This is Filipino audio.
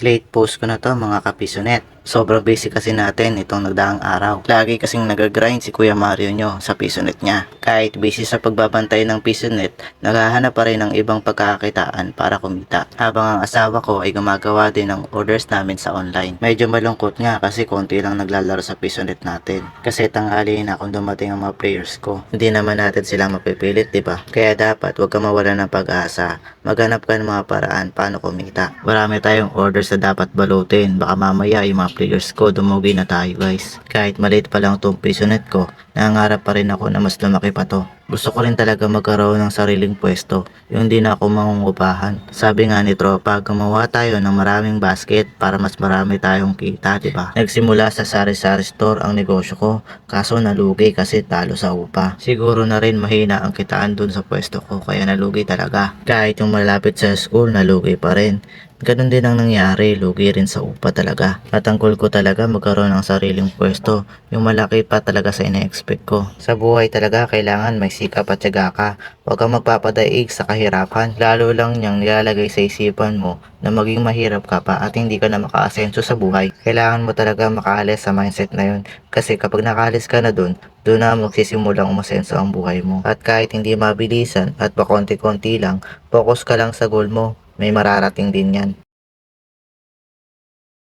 Late post ko na to mga kapisonet. Sobrang busy kasi natin itong nagdaang araw. Lagi kasing nagagrind si Kuya Mario nyo sa pisonet niya. Kahit busy sa pagbabantay ng pisonet, naghahanap pa rin ng ibang pagkakakitaan para kumita. Habang ang asawa ko ay gumagawa din ng orders namin sa online. Medyo malungkot nga kasi konti lang naglalaro sa pisonet natin. Kasi tanghali na kung dumating ang mga players ko. Hindi naman natin sila mapipilit, di ba? Kaya dapat huwag ka mawala ng pag-asa. Maghanap ka ng mga paraan paano kumita. Marami tayong orders na dapat balutin. Baka mamaya yung mga players ko dumugi na tayo guys. Kahit maliit pa lang itong pisonet ko, nangangarap pa rin ako na mas lumaki pa to. Gusto ko rin talaga magkaroon ng sariling pwesto, yung hindi na ako mangungupahan. Sabi nga ni Tropa, gumawa tayo ng maraming basket para mas marami tayong kita, di ba? Nagsimula sa sari-sari store ang negosyo ko, kaso nalugi kasi talo sa upa. Siguro na rin mahina ang kitaan dun sa pwesto ko, kaya nalugi talaga. Kahit yung malapit sa school, nalugi pa rin. Ganun din ang nangyari, lugi rin sa upa talaga. At ang goal ko talaga magkaroon ng sariling pwesto, yung malaki pa talaga sa ina-expect ko. Sa buhay talaga, kailangan may sikap at tiyaga ka. Huwag kang magpapadaig sa kahirapan, lalo lang niyang nilalagay sa isipan mo na maging mahirap ka pa at hindi ka na makaasenso sa buhay. Kailangan mo talaga makaalis sa mindset na yun. Kasi kapag nakaalis ka na dun, doon na magsisimulang umasenso ang buhay mo. At kahit hindi mabilisan at pakonti-konti lang, focus ka lang sa goal mo. May mararating din yan.